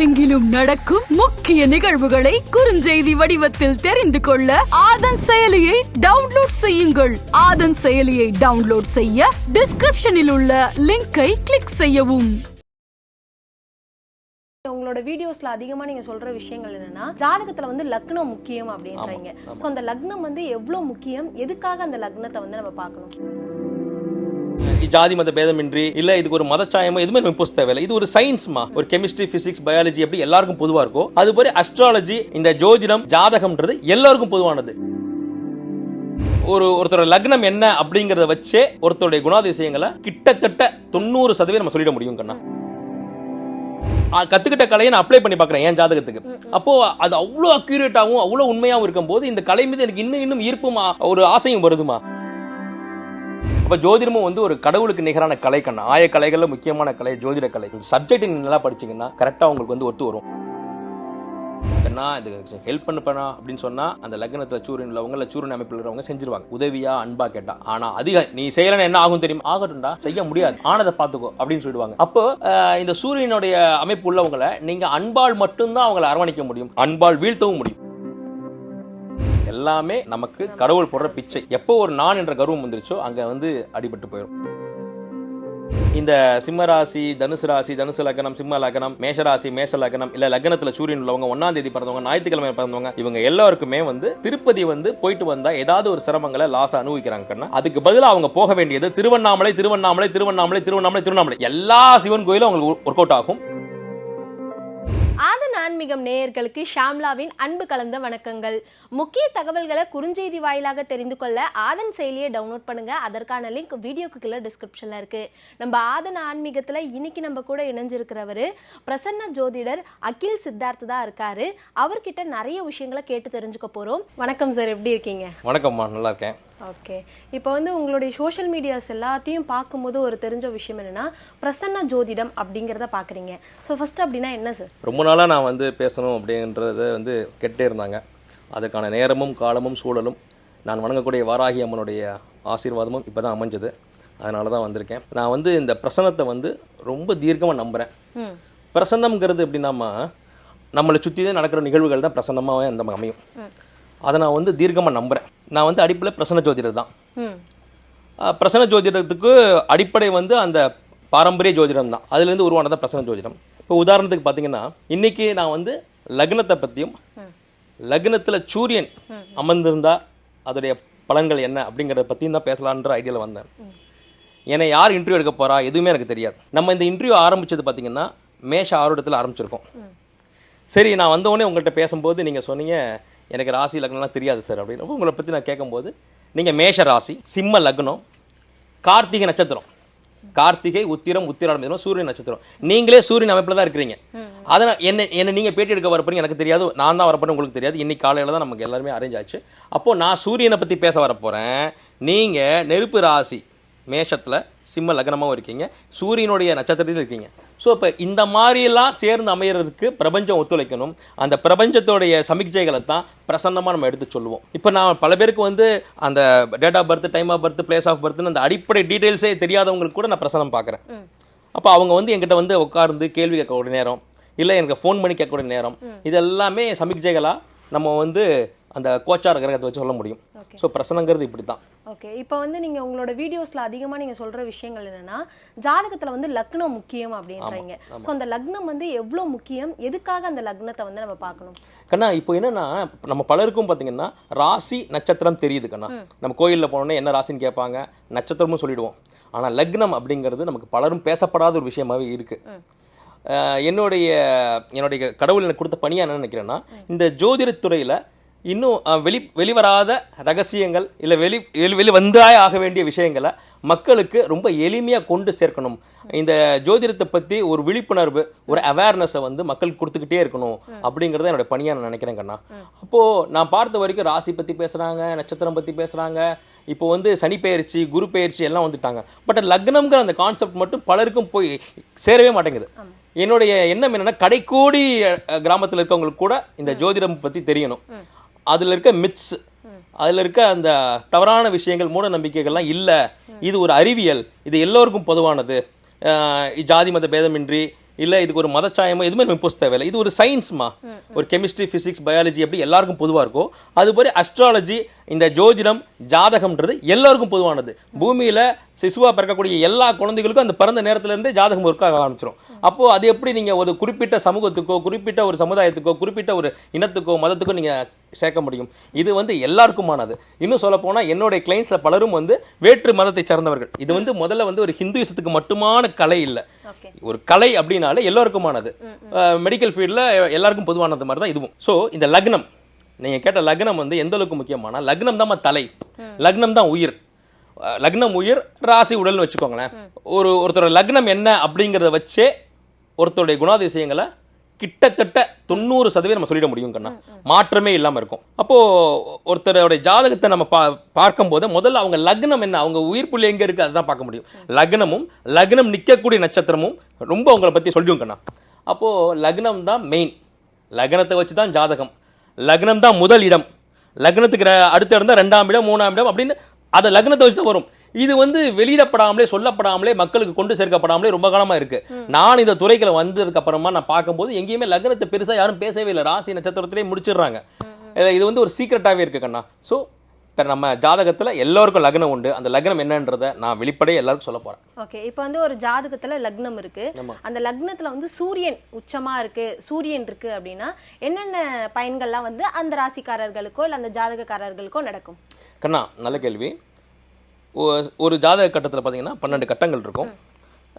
உலகெங்கிலும் நடக்கும் முக்கிய நிகழ்வுகளை குறுஞ்செய்தி வடிவத்தில் தெரிந்து கொள்ள ஆதன் செயலியை டவுன்லோட் செய்யுங்கள். ஆதன் செயலியை டவுன்லோட் செய்ய டிஸ்கிரிப்ஷனில் உள்ள லிங்கை கிளிக் செய்யவும். உங்களோட வீடியோஸ்ல அதிகமா நீங்க சொல்ற விஷயங்கள் என்னன்னா ஜாதகத்துல வந்து லக்னம் முக்கியம் அப்படின்றீங்க. சோ அந்த லக்னம் வந்து எவ்வளவு முக்கியம்? எதுக்காக அந்த லக்னத்தை வந்து நம்ம பார்க்கணும்? ஜாதி மத பேதமின்றி இல்ல இதுக்கு ஒரு மதச்சாயமோ எதுவுமே நம்ம இம்போஸ் தேவையில்லை. இது ஒரு சயின்ஸ்மா ஒரு கெமிஸ்ட்ரி பிசிக்ஸ் பயாலஜி எப்படி எல்லாருக்கும் பொதுவா இருக்கும் அது போல அஸ்ட்ராலஜி இந்த ஜோதிடம் ஜாதகம்ன்றது எல்லாருக்கும் பொதுவானது. ஒரு ஒருத்தரோட லக்னம் என்ன அப்படிங்கறத வச்சே ஒருத்தருடைய குணாதிசயங்களை கிட்டத்தட்ட தொண்ணூறு சதவீதம் நம்ம சொல்லிட முடியும் கண்ணா. கத்துக்கிட்ட கலையை நான் அப்ளை பண்ணி பாக்குறேன் என் ஜாதகத்துக்கு. அப்போ அது அவ்வளோ அக்யூரேட்டாகவும் அவ்வளோ உண்மையாகவும் இருக்கும்போது இந்த கலை மீது எனக்கு இன்னும் இன்னும் ஈர்ப்புமா ஒரு ஆசையும் வருதுமா? இப்போ ஜோதிடமும் வந்து ஒரு கடவுளுக்கு நிகரான கலை கண்ணா. ஆய கலைகளில் முக்கியமான கலை ஜோதிட கலை. சப்ஜெக்ட் நல்லா படிச்சீங்கன்னா கரெக்டாக உங்களுக்கு வந்து ஒத்து வரும். ஏன்னா இது ஹெல்ப் பண்ணப்பா அப்படின்னு சொன்னால் அந்த லக்னத்தில் சூரியன் உள்ளவங்க சூரியன் அமைப்பில் இருக்கிறவங்க செஞ்சிருவாங்க. உதவியா அன்பா கேட்டா. ஆனால் அதிக நீ செய்யலன்னு என்ன ஆகும் தெரியும்? ஆகட்டும்டா. செய்ய முடியாது. ஆனதை பார்த்துக்கோ அப்படின்னு சொல்லிடுவாங்க. அப்போ இந்த சூரியனுடைய அமைப்பு உள்ளவங்களை நீங்கள் அன்பால் மட்டும்தான் அவங்களை அரவணைக்க முடியும். அன்பால் வீழ்த்தவும் முடியும். எல்லாமே நமக்கு கடவுள் போடுற பிச்சை. எப்போ ஒரு நான் என்ற கர்வம் வந்துருச்சோ அங்க வந்து அடிபட்டு போயிடும் இந்த சிம்ம ராசி தனுசு ராசி தனுசு லக்னம் சிம்ம லக்னம் மேஷராசி மேஷ லக்னம் இல்ல லக்னத்துல சூரியன் உள்ளவங்க ஒன்னாம் தேதி பிறந்தவங்க ஞாயிற்றுக்கிழமை பிறந்தவங்க இவங்க எல்லாருக்குமே வந்து திருப்பதி வந்து போயிட்டு வந்தா ஏதாவது ஒரு சிரமங்களை லாஸ் அனுபவிக்கிறாங்க கண்ணா. அதுக்கு பதிலா அவங்க போக வேண்டியது திருவண்ணாமலை திருவண்ணாமலை திருவண்ணாமலை திருவண்ணாமலை திருவண்ணாமலை. எல்லா சிவன் கோயிலும் அவங்களுக்கு ஒர்க் அவுட் ஆகும். ஆதன் ஆன்மீகம் நேயர்களுக்கு ஷாம்லாவின் அன்பு கலந்த வணக்கங்கள். முக்கிய தகவல்களை குறுஞ்செய்தி வாயிலாக தெரிந்து கொள்ள ஆதன் செயலியை டவுன்லோட் பண்ணுங்க. அதற்கான லிங்க் வீடியோக்கு கீழே டிஸ்கிரிப்ஷன்ல இருக்கு. நம்ம ஆதன் ஆன்மீகத்துல இன்னைக்கு நம்ம கூட இணைஞ்சிருக்கிறவரு பிரசன்ன ஜோதிடர் அகில் சித்தார்த் தான் இருக்காரு. அவர்கிட்ட நிறைய விஷயங்களை கேட்டு தெரிஞ்சுக்க போறோம். வணக்கம் சார் எப்படி இருக்கீங்க? வணக்கம்மா நல்லா இருக்கேன். ஓகே. இப்போ வந்து உங்களுடைய சோஷியல் மீடியாஸ் எல்லாத்தையும் பார்க்கும்போது ஒரு தெரிஞ்ச விஷயம் என்னன்னா பிரசன்ன ஜோதிடம் அப்படிங்கிறத பார்க்குறீங்க. ஸோ ஃபர்ஸ்ட் அப்படின்னா என்ன சார் ரொம்ப நாளாக நான் வந்து பேசணும் அப்படின்றத வந்து கேட்டே இருந்தாங்க. அதுக்கான நேரமும் காலமும் சூழலும் நான் வணங்கக்கூடிய வாராகி அம்மனுடைய ஆசீர்வாதமும் இப்போ தான் அமைஞ்சது. அதனால தான் வந்திருக்கேன். நான் வந்து இந்த பிரசன்னத்தை வந்து ரொம்ப தீர்க்கமாக நம்புகிறேன் பிரசன்னம்ங்கிறது எப்படின்னாமா நம்மளை சுற்றி நடக்கிற நிகழ்வுகள் தான் பிரசன்னமாக நம்ம அமையும். அதை நான் வந்து தீர்க்கமாக நம்புகிறேன் நான் வந்து அடிப்பில் பிரசன்ன ஜோதிடர் தான். பிரசன்ன ஜோதிடத்துக்கு அடிப்படை வந்து அந்த பாரம்பரிய ஜோதிடம் தான். அதுலேருந்து உருவானது தான் பிரசன்ன ஜோதிடம். இப்போ உதாரணத்துக்கு பார்த்தீங்கன்னா இன்னைக்கு நான் வந்து லக்னத்தை பற்றியும் லக்னத்தில் சூரியன் அமர்ந்திருந்தா அதோடைய பலன்கள் என்ன அப்படிங்கிறத பற்றியும் தான் பேசலான்ற ஐடியாவில் வந்தேன். என்னை யார் இன்டர்வியூ எடுக்க போறா எதுவுமே எனக்கு தெரியாது. நம்ம இந்த இன்டர்வியூ ஆரம்பிச்சது பார்த்தீங்கன்னா மேஷ ஆரோடத்தில் ஆரம்பிச்சிருக்கோம். சரி நான் வந்த உடனே உங்கள்கிட்ட பேசும்போது நீங்கள் சொன்னீங்க எனக்கு ராசி லக்னம்லாம் தெரியாது சார் அப்படின்னு. உங்களை பற்றி நான் கேட்கும்போது நீங்கள் மேஷ ராசி சிம்ம லக்னம் கார்த்திகை நட்சத்திரம். கார்த்திகை உத்திரம் உத்திராடம் இதெல்லாம் சூரியன் நட்சத்திரம். நீங்களே சூரியன் அமைப்பில் தான் இருக்கிறீங்க. அதனால் என்ன என்ன நீங்கள் பேட்டி எடுக்க வரப்போறீங்க எனக்கு தெரியாது. நான் தான் வரப்போறேன் உங்களுக்கு தெரியாது. இன்னைக்கு காலையில் தான் நமக்கு எல்லாருமே அரேஞ்ச் ஆச்சு. அப்போ நான் சூரியனை பற்றி பேச வரப்போகிறேன் நீங்கள் நெருப்பு ராசி மேஷத்தில் சிம்ம லக்னமாகவும் இருக்கீங்க. சூரியனுடைய நட்சத்திரத்தில் இருக்கீங்க. ஸோ இப்போ இந்த மாதிரியெல்லாம் சேர்ந்து அமையறதுக்கு பிரபஞ்சம் ஒத்துழைக்கணும். அந்த பிரபஞ்சத்தோடைய சமிக்ஜைகளை தான் பிரசன்னமாக நம்ம எடுத்து சொல்லுவோம். இப்போ நான் பல பேருக்கு வந்து அந்த date of birth time of birth place of பர்த்னு அந்த அடிப்படை டீட்டெயில்ஸே தெரியாதவங்களுக்கு கூட நான் பிரசன்னம் பார்க்குறேன். அப்போ அவங்க வந்து என்கிட்ட வந்து உட்கார்ந்து கேள்வி கேட்கக்கூடிய நேரம் இல்லை எனக்கு ஃபோன் பண்ணி கேட்கக்கூடிய நேரம் இது எல்லாமே சமிக்ஜைகளாக நம்ம வந்து அந்த கோச்சார கிரகத்தை வச்சு சொல்ல முடியும். ஸோ பிரசனங்கிறது இப்படி தான் ஓகே இப்போ வந்து நீங்க உங்களோட வீடியோஸ்ல அதிகமா நீங்க சொல்ற விஷயங்கள் என்னன்னா ஜாதகத்துல வந்து லக்னம் முக்கியம் அப்படின்றீங்க. ஸோ அந்த லக்னம் வந்து எவ்வளவு முக்கியம்? எதுக்காக அந்த லக்னத்தை வந்து நம்ம பார்க்கணும்? கண்ணா இப்போ என்னன்னா நம்ம பலருக்கும் பார்த்தீங்கன்னா ராசி நட்சத்திரம் தெரியுது கண்ணா. நம்ம கோயிலில் போனோன்னே என்ன ராசின்னு கேட்பாங்க? நட்சத்திரமும் சொல்லிடுவோம். ஆனால் லக்னம் அப்படிங்கிறது நமக்கு பலரும் பேசப்படாத ஒரு விஷயமாவே இருக்கு. அஹ் என்னுடைய என்னுடைய கடவுள் எனக்கு கொடுத்த பணியா என்ன நினைக்கிறேன்னா இந்த ஜோதிடத்துறையில இன்னும் வெளி வெளிவராத ரகசியங்கள் இல்லை வெளி வெளி வெளி வந்தாய் ஆக வேண்டிய விஷயங்களை மக்களுக்கு ரொம்ப எளிமையாக கொண்டு சேர்க்கணும். இந்த ஜோதிடத்தை பற்றி ஒரு விழிப்புணர்வு ஒரு அவேர்னஸை வந்து மக்களுக்கு கொடுத்துக்கிட்டே இருக்கணும் அப்படிங்கிறத என்னோட பணியாக நான் நினைக்கிறேன் கண்ணா. அப்போது நான் பார்த்த வரைக்கும் ராசி பற்றி பேசுகிறாங்க நட்சத்திரம் பற்றி பேசுகிறாங்க இப்போ வந்து சனி பெயர்ச்சி குரு பெயர்ச்சி எல்லாம் வந்துட்டாங்க. பட் லக்னம்ங்கிற அந்த கான்செப்ட் மட்டும் பலருக்கும் போய் சேரவே மாட்டேங்குது. என்னுடைய எண்ணம் என்னன்னா கடைக்கோடி கிராமத்துல இருக்கவங்களுக்கு கூட இந்த ஜோதிடம் பத்தி தெரியணும். அதுல இருக்க மித்ஸ் அதுல இருக்க அந்த தவறான விஷயங்கள் மூட நம்பிக்கைகள்லாம் இல்லை. இது ஒரு அறிவியல். இது எல்லோருக்கும் பொதுவானது. ஜாதி மத பேதமின்றி இல்லை இதுக்கு ஒரு மதச்சாயமோ எதுவுமே நம்ம இம்போஸ் தேவையில்லை. இது ஒரு சயின்ஸ்மா ஒரு கெமிஸ்ட்ரி பிசிக்ஸ் பயாலஜி எப்படி எல்லாருக்கும் பொதுவாக இருக்கோ அது மாதிரி அஸ்ட்ராலஜி இந்த ஜோதிடம் ஜாதகம்ன்றது எல்லாருக்கும் பொதுவானது. பூமியில சிசுவா பிறக்கக்கூடிய எல்லா குழந்தைகளுக்கும் அந்த பிறந்த நேரத்துல இருந்தே ஜாதகம் ஒர்க் ஆக ஆரம்பிச்சிடும் அப்போ அது எப்படி நீங்க ஒரு குறிப்பிட்ட சமூகத்துக்கோ குறிப்பிட்ட ஒரு சமுதாயத்துக்கோ குறிப்பிட்ட ஒரு இனத்துக்கோ மதத்துக்கோ நீங்க சேர்க்க முடியும்? இது வந்து எல்லாருக்குமானது. இன்னும் சொல்ல போனா என்னுடைய கிளைண்ட்ஸ்ல பலரும் வந்து வேற்று மதத்தை சார்ந்தவர்கள். இது வந்து முதல்ல வந்து ஒரு ஹிந்துயிசத்துக்கு மட்டுமான கலை இல்லை. ஒரு கலை அப்படின்னாலே எல்லாருக்குமானது. மெடிக்கல் ஃபீல்டில் எல்லாருக்கும் பொதுவானது மாதிரி தான் இதுவும். ஸோ இந்த லக்னம் நீங்கள் கேட்ட லக்னம் வந்து எந்த அளவுக்கு முக்கியமான லக்னம் தான் தலை. லக்னம் தான் உயிர். லக்னம் உயிர் ராசி உடல்னு வச்சுக்கோங்களேன். ஒரு ஒருத்தரோட லக்னம் என்ன அப்படிங்கிறத வச்சே ஒருத்தருடைய குணாதிசயங்களை கிட்டத்தட்ட தொண்ணூறு சதவீதம் நம்ம சொல்லிட முடியும் கண்ணா. மாற்றமே இல்லாமல் இருக்கும். அப்போது ஒருத்தரோட ஜாதகத்தை நம்ம பா பார்க்கும்போது முதல்ல அவங்க லக்னம் என்ன அவங்க உயிர் புள்ளி எங்கே இருக்குது அதுதான் பார்க்க முடியும். லக்னமும் லக்னம் நிற்கக்கூடிய நட்சத்திரமும் ரொம்ப அவங்கள பற்றி சொல்லியும் கண்ணா. அப்போது லக்னம் தான் மெயின் லக்னத்தை வச்சு தான் ஜாதகம். லக்னம் தான் முதல் இடம். லக்னத்துக்கு அடுத்த இடம் தான் ரெண்டாம் இடம் மூணாம் இடம் அப்படின்னு அதை லக்னத்தை வச்சு வரும். இது வந்து வெளியிடப்படாமலே சொல்லப்படாமலே மக்களுக்கு கொண்டு சேர்க்கப்படாமலே ரொம்ப காலமா இருக்கு. நான் இந்த துறைக்குள்ள வந்ததுக்கு அப்புறமா நான் பார்க்கும்போது எங்கேயுமே லக்னத்தை பெருசா யாரும் பேசவே இல்லை. ராசி நட்சத்திரத்திலே முடிச்சிடுறாங்க. இது வந்து ஒரு சீக்கிரட்டாவே இருக்கு கண்ணா. ஸோ நம்ம ஜாதகத்துல எல்லாருக்கும் லக்னம் உண்டு. அந்த லக்னம் என்னன்றதை நான் வெளிப்படையே எல்லாருக்கும் சொல்ல போறேன். ஓகே இப்போ வந்து ஒரு ஜாதகத்துல லக்னம் இருக்கு. அந்த லக்னத்துல வந்து சூரியன் உச்சமா இருக்கு சூரியன் இருக்கு அப்படின்னா என்னென்ன பயன்கள்லாம் வந்து அந்த ராசிக்காரர்களுக்கோ இல்ல அந்த ஜாதகக்காரர்களுக்கோ நடக்கும்? கண்ணா நல்ல கேள்வி. ஒரு ஜாதக கட்டத்தில் பார்த்தீங்கன்னா பன்னெண்டு கட்டங்கள் இருக்கும்.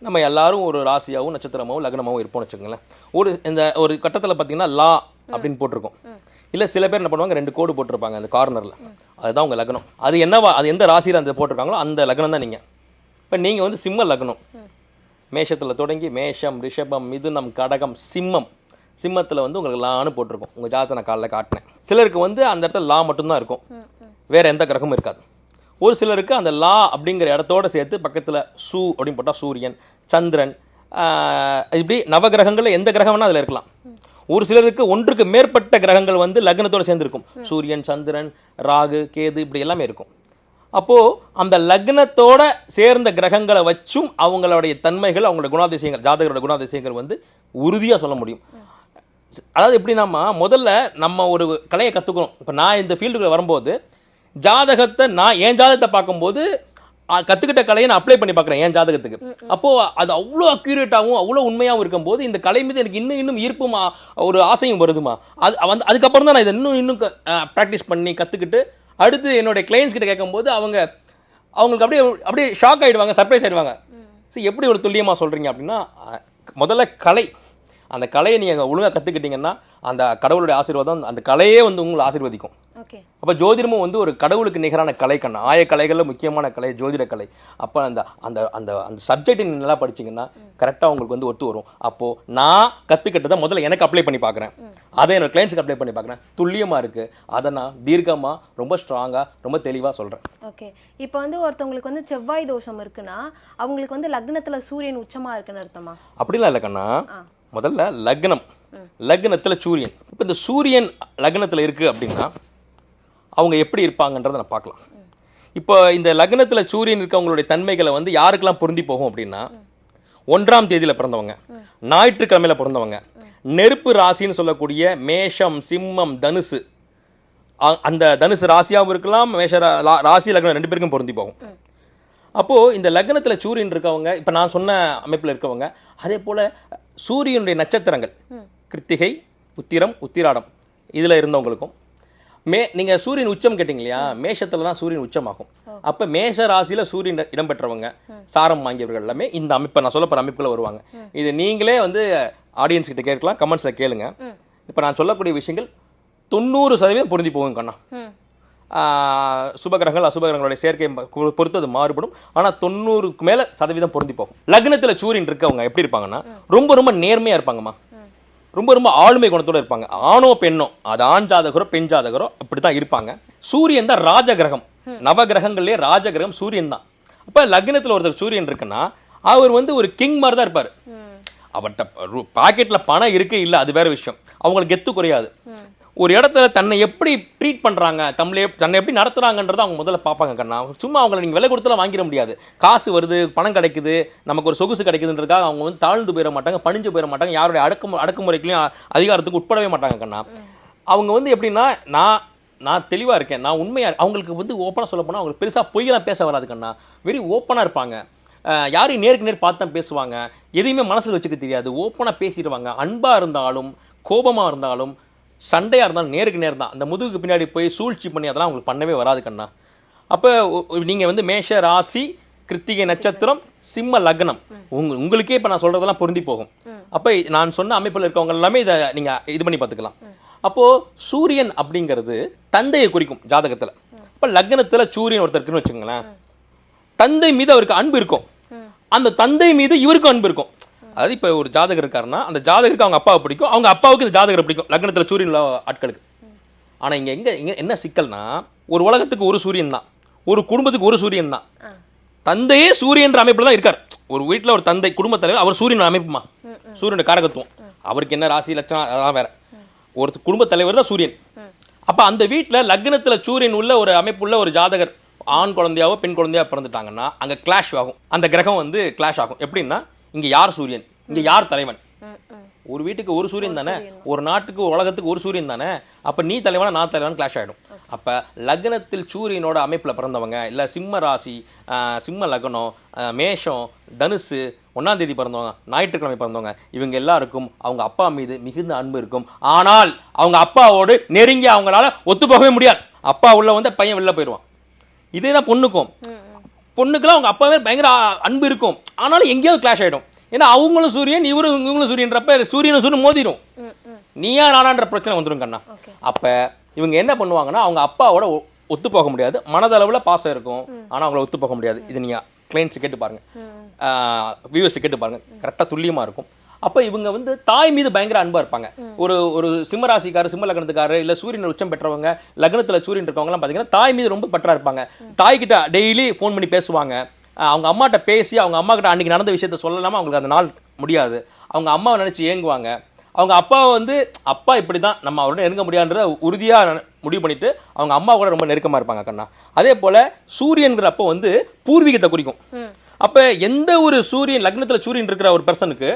நம்ம எல்லாரும் ஒரு ராசியாகவும் நட்சத்திரமாகவும் லக்னமாகவும் இருப்போம்னு வச்சுக்கோங்களேன். ஒரு இந்த ஒரு கட்டத்தில் பார்த்தீங்கன்னா லா அப்படின்னு போட்டிருக்கும். இல்லை சில பேர் என்ன பண்ணுவாங்க ரெண்டு கோடு போட்டிருப்பாங்க அந்த கார்னரில் அதுதான் உங்கள் லக்னம். அது என்னவா அது எந்த ராசியில் அந்த போட்டிருக்காங்களோ அந்த லக்னம் தான் நீங்கள் இப்போ நீங்கள் வந்து சிம்ம லக்னம். மேஷத்தில் தொடங்கி மேஷம் ரிஷபம் மிதுனம் கடகம் சிம்மம். சிம்மத்தில் வந்து உங்களுக்கு லான்னு போட்டிருக்கும். உங்கள் ஜாதத்தை நான் காலைல காட்டினேன். சிலருக்கு வந்து அந்த இடத்துல லா மட்டும்தான் இருக்கும். வேறு எந்த கிரகமும் இருக்காது. ஒரு சிலருக்கு அந்த லா அப்படிங்கிற இடத்தோட சேர்த்து பக்கத்தில் சூ அப்படின்னு போட்டால் சூரியன் சந்திரன் இப்படி நவகிரகங்களில் எந்த கிரகம் வேணா அதில் இருக்கலாம். ஒரு சிலருக்கு ஒன்றுக்கு மேற்பட்ட கிரகங்கள் வந்து லக்னத்தோட சேர்ந்திருக்கும். சூரியன் சந்திரன் ராகு கேது இப்படி எல்லாமே இருக்கும். அப்போ அந்த லக்னத்தோட சேர்ந்த கிரகங்களை வச்சும் அவங்களுடைய தன்மைகள் அவங்களோட குணாதிசயங்கள் ஜாதகரோட குணாதிசயங்கள் வந்து உறுதியா சொல்ல முடியும். அதாவது எப்படின்னாமா முதல்ல நம்ம ஒரு கலையை கத்துக்கணும். இப்போ நான் இந்த ஃபீல்டுக்குள்ள வரும்போது ஜாதகத்தை நான் என் ஜாதகத்தை பார்க்கும்போது கத்துக்கிட்ட கலையை நான் அப்ளை பண்ணி பார்க்குறேன் என் ஜாதகத்துக்கு. அப்போ அது அவ்வளோ அக்யூரேட்டாகவும் அவ்வளோ உண்மையாகவும் இருக்கும்போது இந்த கலை மீது எனக்கு இன்னும் இன்னும் ஈர்ப்புமா ஒரு ஆசையும் வருதுமா? அது வந்து அதுக்கப்புறம் தான் நான் இதை இன்னும் இன்னும் ப்ராக்டிஸ் பண்ணி கற்றுக்கிட்டு அடுத்து என்னுடைய கிளைண்ட்ஸ் கிட்ட கேட்கும்போது அவங்க அவங்களுக்கு அப்படியே அப்படியே ஷாக் ஆயிடுவாங்க சர்ப்ரைஸ் ஆயிடுவாங்க. சரி எப்படி ஒரு துல்லியமா சொல்றீங்க அப்படின்னா முதல்ல கலை. அந்த கலையை நீங்க ஒழுங்கா கத்துக்கிட்டீங்கன்னா அந்த கடவுளுடைய ஆசீர்வாதம் அந்த கலையே வந்து உங்களை ஆசீர்வதிக்கும். அப்ப ஜோதிடமும் வந்து ஒரு கடவுளுக்கு நிகரான கலை கண்ணா ஆய கலைகள்ல முக்கியமான கலை ஜோதிட கலை. அப்ப அந்த அந்த அந்த அந்த சப்ஜெக்ட் நீங்க நல்லா படிச்சீங்கன்னா கரெக்டா உங்களுக்கு வந்து ஒத்து வரும். அப்போ நான் கத்துக்கிட்டதை முதல்ல எனக்கு அப்ளை பண்ணி பார்க்கறேன் அதை என்னோட கிளைண்ட்ஸ்க்கு அப்ளை பண்ணி பார்க்கறேன் துல்லியமா இருக்கு. அதை நான் தீர்க்கமா ரொம்ப ஸ்ட்ராங்கா ரொம்ப தெளிவா சொல்றேன். ஓகே. இப்போ வந்து ஒருத்தவங்களுக்கு வந்து செவ்வாய் தோஷம் இருக்குன்னா அவங்களுக்கு வந்து லக்னத்துல சூரியன் உச்சமா இருக்குன்னு அர்த்தமா? அப்படிலாம் இல்லை கண்ணா. முதல்ல லக்னம். லக்னத்தில் சூரியன். இப்போ இந்த சூரியன் லக்னத்தில் இருக்குது அப்படின்னா அவங்க எப்படி இருப்பாங்கன்றதை நான் பார்க்கலாம். இப்போ இந்த லக்னத்தில் சூரியன் இருக்கவங்களுடைய தன்மைகளை வந்து யாருக்கெல்லாம் பொருந்தி போகும் அப்படின்னா ஒன்றாம் தேதியில் பிறந்தவங்க ஞாயிற்றுக்கிழமையில பிறந்தவங்க நெருப்பு ராசின்னு சொல்லக்கூடிய மேஷம் சிம்மம் தனுசு. அ- அந்த தனுசு ராசியாகவும் இருக்கலாம் மேஷ ரா- ராசி லக்னம் ரெண்டு பேருக்கும் பொருந்தி போகும். அப்போது இந்த லக்னத்தில் சூரியன் இருக்கவங்க இப்போ நான் சொன்ன அமைப்பில் இருக்கவங்க அதே போல் சூரியனுடைய நட்சத்திரங்கள். கிருத்திகை உத்திரம் உத்திராடம். இதுல இருந்தவங்களுக்கும். மே நீங்க சூரியன் உச்சம் கேட்டீங்க இல்லையா மேஷத்துல தான் சூரியன் உச்சமாகும். அப்ப மேஷ ராசியில சூரியன் இடம் பெற்றவங்க சாரம் வாங்கியவர்கள் எல்லாமே இந்த அமைப்பை நான் சொல்ல அமைப்புல வருவாங்க. இது நீங்களே வந்து ஆடியன்ஸ் கிட்ட கேட்கலாம் கமெண்ட்ஸ்ல கேளுங்க. இப்ப நான் சொல்லக்கூடிய விஷயங்கள் தொண்ணூறு சதவீதம் பொருந்தி போகும் கண்ணா. சுபகிரகங்கள் அசுபகிரகங்களுடைய சேர்க்கை பொ- பொறுத்து அது மாறுபடும். ஆனா தொண்ணூறுக்கு மேல சதவீதம் பொருந்தி போகும். லக்னத்துல சூரியன் இருக்கவங்க எப்படி இருப்பாங்கன்னா ரொம்ப ரொம்ப நேர்மையா இருப்பாங்கம்மா. ரொம்ப ரொம்ப ஆளுமை குணத்தோட இருப்பாங்க. ஆணோ பெண்ணோ அது ஆண் ஜாதகரோ பெண் ஜாதகரோ அப்படித்தான் இருப்பாங்க. சூரியன் தான் ராஜகிரகம். நவகிரகங்கள்லயே ராஜகிரகம் சூரியன் தான். அப்ப லக்னத்துல ஒருத்தர் சூரியன் இருக்குன்னா அவர் வந்து ஒரு கிங் மாதிரி தான் இருப்பாரு அவர்கிட்ட பாக்கெட்ல பணம் இருக்கு இல்ல அது வேற விஷயம். அவங்களுக்கு கெத்து குறையாது. ஒரு இடத்துல தன்னை எப்படி ட்ரீட் பண்ணுறாங்க தம்ளை தன்னை எப்படி நடத்துகிறாங்கன்றதை அவங்க முதல்ல பார்ப்பாங்க கண்ணா. சும்மா அவங்கள நீங்கள் விலை கொடுத்தலாம் வாங்கிட முடியாது. காசு வருது பணம் கிடைக்குது நமக்கு ஒரு சொகுசு கிடைக்குதுன்றதுக்காக அவங்க வந்து தாழ்ந்து போயிட மாட்டாங்க பணிஞ்சு போயிட மாட்டாங்க யாருடைய அடக்கு அடக்குமுறைகளையும் அதிகாரத்துக்கு உட்படவே மாட்டாங்க கண்ணா. அவங்க வந்து எப்படின்னா நான் நான் தெளிவாக இருக்கேன். நான் உண்மையாக அவங்களுக்கு வந்து ஓப்பனாக சொல்ல போனால் அவங்களுக்கு பெருசாக பொய்யெல்லாம் பேச வராது கண்ணா. வெரி ஓப்பனாக இருப்பாங்க. யாரையும் நேருக்கு நேர் பார்த்து தான் பேசுவாங்க. எதையுமே மனசில் வச்சுக்க தெரியாது. ஓப்பனாக பேசிடுவாங்க. அன்பாக இருந்தாலும் கோபமாக இருந்தாலும் சண்டையாக இருந்தாலும் நேருக்கு நேர் தான். அந்த முதுகுக்கு பின்னாடி போய் சூழ்ச்சி பண்ணி அதெல்லாம் அவங்களுக்கு பண்ணவே வராது கண்ணா. அப்போ நீங்கள் வந்து மேஷ ராசி கிருத்திகை நட்சத்திரம் சிம்ம லக்னம். உங்க உங்களுக்கே இப்போ நான் சொல்கிறதெல்லாம் பொருந்தி போகும். அப்போ நான் சொன்ன அமைப்பில் இருக்கவங்க எல்லாமே இதை நீங்கள் இது பண்ணி பார்த்துக்கலாம். அப்போ சூரியன் அப்படிங்கிறது தந்தையை குறிக்கும் ஜாதகத்தில். இப்போ லக்னத்தில் சூரியன் ஒருத்தர் இருக்குன்னு வச்சுக்கோங்களேன். தந்தை மீது அவருக்கு அன்பு இருக்கும். அந்த தந்தை மீது இவருக்கும் அன்பு இருக்கும். அதாவது இப்போ ஒரு ஜாதகர் இருக்காருன்னா அந்த ஜாதகருக்கு அவங்க அப்பாவை பிடிக்கும். அவங்க அப்பாவுக்கு இந்த ஜாதகரை பிடிக்கும். லக்னத்தில் சூரியன் உள்ள ஆட்களுக்கு. ஆனால் இங்கே எங்கே இங்கே என்ன சிக்கல்னா ஒரு உலகத்துக்கு ஒரு சூரியன் தான். ஒரு குடும்பத்துக்கு ஒரு சூரியன் தான். தந்தையே சூரியன்ற அமைப்பில் தான் இருக்கார். ஒரு வீட்டில் ஒரு தந்தை குடும்பத் தலைவர் அவர் சூரியன் அமைப்புமா? சூரியனோட காரகத்துவம். அவருக்கு என்ன ராசி லட்சணம் அதெல்லாம் வேற. ஒரு குடும்பத் தலைவர் தான் சூரியன். அப்ப அந்த வீட்ல லக்னத்துல சூரியன் உள்ள ஒரு அமைப்புள்ள ஒரு ஜாதகர் ஆண் குழந்தையாவோ பெண் குழந்தையா பிறந்துட்டாங்கன்னா அங்க கிளாஷ் ஆகும். அந்த கிரகம் வந்து கிளாஷ் ஆகும். எப்படின்னா இங்க யார் சூரியன்? இங்க யார் தலைவன்? ஒரு வீட்டுக்கு ஒரு சூரியன் தானே? ஒரு நாட்டுக்கு ஒரு உலகத்துக்கு ஒரு சூரியன் தானே? அப்ப நீ தலைவனா நான் தலைவன் கிளாஷ் ஆயிடும். அப்ப லக்னத்தில் சூரியனோட அமைப்புல பிறந்தவங்க இல்ல சிம்ம ராசி சிம்ம லக்னம் மேஷம் தனுசு ஒன்னாம் தேதி பிறந்தவங்க ஞாயிற்றுக்கிழமை பிறந்தவங்க இவங்க எல்லாருக்கும் அவங்க அப்பா மீது மிகுந்த அன்பு இருக்கும். ஆனால் அவங்க அப்பாவோடு நெருங்கி அவங்களால ஒத்து போகவே முடியாது. அப்பா உள்ள வந்து பையன் வெளில போயிடுவான். இதே தான் பொண்ணுக்கும். பொண்ணுக்கெல்லாம் அவங்க அப்பாவே பயங்கர அன்பு இருக்கும். ஆனாலும் எங்கேயாவது கிளாஷ் ஆயிடும். ஏன்னா அவங்களும் சூரியன் இவரும் இவங்களும் சூரியன்றப்ப சூரியனும் சூரியன் மோதிரும். நீயா நானான்ற பிரச்சனை வந்துடும் கண்ணா அப்ப இவங்க என்ன பண்ணுவாங்கன்னா அவங்க அப்பாவோட ஒத்து போக முடியாது. மனதளவுல பாசம் இருக்கும் ஆனா அவங்கள ஒத்து போக முடியாது. இது நீங்க கிளைண்ட்ஸ் கேட்டு பாருங்க. வியூவர்ஸ் கேட்டு பாருங்க. கரெக்டா துல்லியமா இருக்கும். அப்ப இவங்க வந்து தாய் மீது பயங்கர அன்பா இருப்பாங்க. ஒரு ஒரு சிம்மராசிக்காரர் சிம்ம லக்னத்துக்காரர் இல்ல சூரியன் உச்சம் பெற்றவங்க லக்னத்துல சூரியன் இருக்கவங்க எல்லாம் பாத்தீங்கன்னா தாய் மீது ரொம்ப பற்றா இருப்பாங்க. தாய் கிட்ட டெய்லி ஃபோன் பண்ணி பேசுவாங்க. அவங்க அம்மாட்ட பேசி அவங்க அம்மா கிட்ட அன்னைக்கு நடந்த விஷயத்த சொல்லலாம? அவங்களுக்கு அந்த நாள் முடியாது. அவங்க அம்மாவை நினைச்சு ஏங்குவாங்க. அவங்க அப்பாவை வந்து அப்பா இப்படிதான் நம்ம அவரோட நெருங்க முடியாதுன்றத உறுதியா நெ- முடிவு பண்ணிட்டு அவங்க அம்மா கூட ரொம்ப நெருக்கமா இருப்பாங்க கண்ணா. அதே போல சூரியன்கிறப்போ வந்து பூர்வீகத்தை குறிக்கும். அப்ப எந்த ஒரு சூரியன் லக்னத்துல சூரியன் இருக்கிற ஒரு பர்சனுக்கு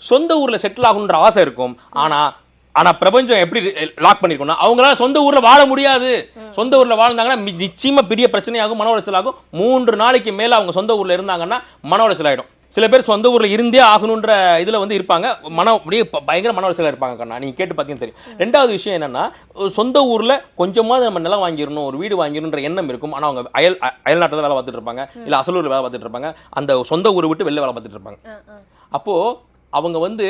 சொந்த ஊர்ல செட்டில் ஆகணுன்ற ஆசை இருக்கும். ஆனா ஆனா பிரபஞ்சம் எப்படி லாக் பண்ணிருக்கோம்னா அவங்களால சொந்த ஊர்ல வாழ முடியாது. சொந்த ஊர்ல வாழ்ந்தாங்கன்னா மி- நிச்சயமா பெரிய பிரச்சனையாகும் மன உளைச்சல் ஆகும். மூன்று நாளைக்கு மேல அவங்க சொந்த ஊர்ல இருந்தாங்கன்னா மன உளைச்சல் ஆயிடும். சில பேர் சொந்த ஊர்ல இருந்தே ஆகணுன்ற இதுல வந்து இருப்பாங்க. மன அப்படியே பயங்கர மன உளைச்சலா இருப்பாங்க கண்ணா. நீங்க கேட்டு பார்த்தீங்கன்னா தெரியும். ரெண்டாவது விஷயம் என்னன்னா சொந்த ஊர்ல கொஞ்சமாவது நம்ம நிலம் வாங்கிடணும் ஒரு வீடு வாங்கிடணுன்ற எண்ணம் இருக்கும். ஆனா அவங்க அயல் அயல்நாட்டில் வேலை பார்த்துட்டு இருப்பாங்க. இல்ல அசலூர்ல வேலை பார்த்துட்டு இருப்பாங்க. அந்த சொந்த ஊரை விட்டு வெளில வேலை பார்த்துட்டு இருப்பாங்க. அப்போ அவங்க வந்து